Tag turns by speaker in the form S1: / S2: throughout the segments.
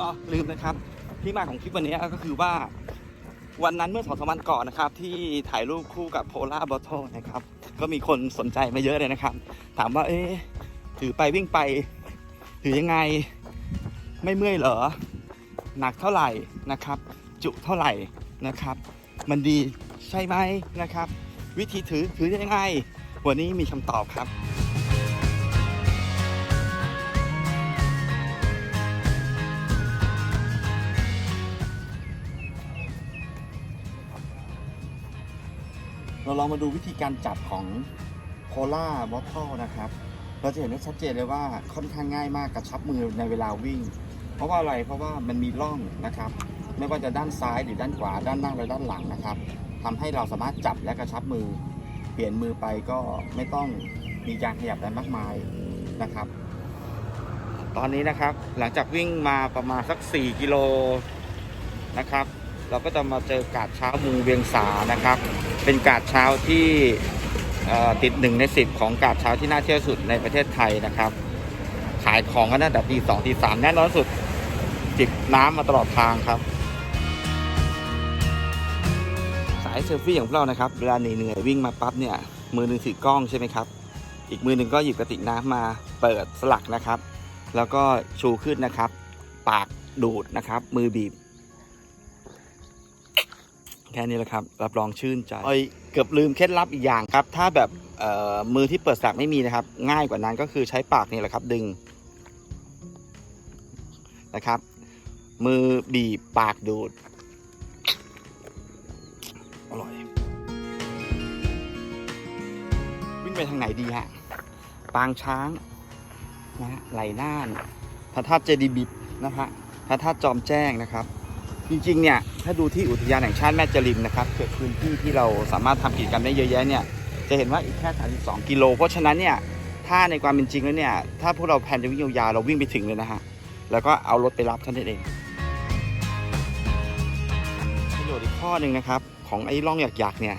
S1: อ๋อลืมนะครับ ที่มาของคลิปวันนี้ก็คือว่า วันนั้นเมื่อสองสามวันก่อนนะครับ ที่ถ่ายรูปคู่กับโพล่าบอท l นะครับ ก็มีคนสนใจมาเยอะเลยนะครับ ถามว่าเอ๊ะถือไปวิ่งไป ถือยังไงไม่เมื่อยเหรอ หนักเท่าไหร่นะครับ จุเท่าไหร่นะครับ มันดีใช่ไหมนะครับ วิธีถือถือยังไง วันนี้มีคำตอบครับ เราลองมาดูวิธีการจับของโ o ล่าบอท l นะครับ เราจะเห็นได้ชัดเจนเลยว่าค่อนข้างง่ายมากกระชับมือในเวลาวิ่ง เพราะว่าอะไรเพราะว่ามันมีร่องนะครับ ไม่ว่าจะด้านซ้ายหรือด้านขวาด้านหน้าและด้านหลังนะครับทำให้เราสามารถจับและกระชับมือ เปลี่ยนมือไปก็ไม่ต้องมีการขยับอะไรมากมายนะครับ ตอนนี้นะครับหลังจากวิ่งมาประมาณสัก 4 กิโลนะครับ เราก็จะมาเจอกาดเช้ามูเวียงสานะครับ เป็นกาดเช้าที่ติดหนึ่งในสิบของกาดเช้าที่น่าเที่ยวสุดในประเทศไทยนะครับ ขายของกันตั้งแต่ตีสองตีสามแน่นอนสุดจิบน้ำมาตลอดทางครับ สายเซลฟี่อย่างพวกเรานะครับเวลาเหนื่อยๆวิ่งมาปั๊บเนี่ยมือหนึ่งถือกล้องใช่ไหมครับ อีกมือหนึ่งก็หยิบกระติกน้ำมาเปิดสลักนะครับ แล้วก็ชูขึ้นนะครับ ปากดูดนะครับ มือบีบ แค่นี้แหละครับ รับรองชื่นใจเอ้ยเกือบลืมเคล็ดลับอีกอย่างครับ ถ้าแบบมือที่เปิดสักไม่มีนะครับ ง่ายกว่านั้นก็คือใช้ปากนี่แหละครับ ดึงนะครับ มือบีบปากดูดอร่อย วิ่งไปทางไหนดีฮะปางช้างนะฮะไหลน่านพระธาตุเจดีย์บิดนะฮะพระธาตุจอมแจ้งนะครับ จริงๆเนี่ยถ้าดูที่อุทยานแห่งชาติแม่จริมนะครับเกิดพื้นที่ที่เราสามารถทำกิจกรรมได้เยอะแยะเนี่ยจะเห็นว่าอีกแค่ 32 กิโล เพราะฉะนั้นเนี่ยถ้าในความเป็นจริงแล้วเนี่ยถ้าพวกเราแพนจะวิ่งยาวๆเราวิ่งไปถึงเลยนะฮะแล้วก็เอารถไปรับท่านเองประโยชน์อีกข้อหนึ่งนะครับของไอ้ร่องหยักๆเนี่ย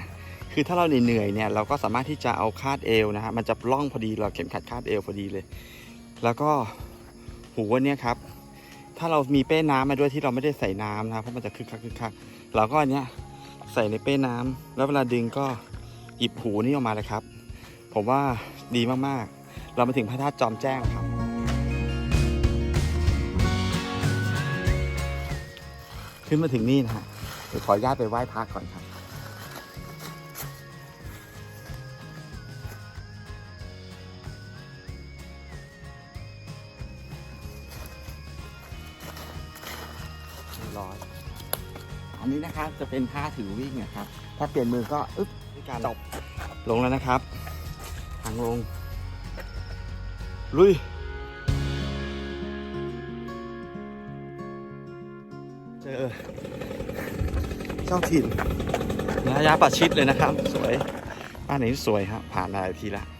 S1: คือถ้าเราเหนื่อยๆเนี่ยเราก็สามารถที่จะเอาคาดเอวนะฮะมันจะล่องพอดีเราเข็มขัดคาดเอวพอดีเลย แล้วก็หูวันเนี้ยครับ ถ้าเรามีเป้น้ำมาด้วยที่เราไม่ได้ใส่น้ำนะครับเพราะมันจะคึกคักคึกคักเราก็อันเนี้ยใส่ในเป้น้ำแล้วเวลาดึงก็หยิบหูนี่ออกมาเลยครับ ผมว่าดีมากๆ เรามาถึงพระธาตุจอมแจ้งแล้วครับ ขึ้นมาถึงนี่นะฮะเดี๋ยวขออนุญาตไปไหว้พระก่อนครับ รียบร้อยอันนี้นะครับจะเป็นท่าถือวิ่งนะครับ ถ้าเปลี่ยนมือก็อึ๊บด้วยการจบลงแล้วนะครับ ทางลง ลุย เจอเจ้าถิ่นนะยาป่าชิดเลยนะครับ สวยบ้านไหนสวยครับผ่านมาหลายทีแล้ว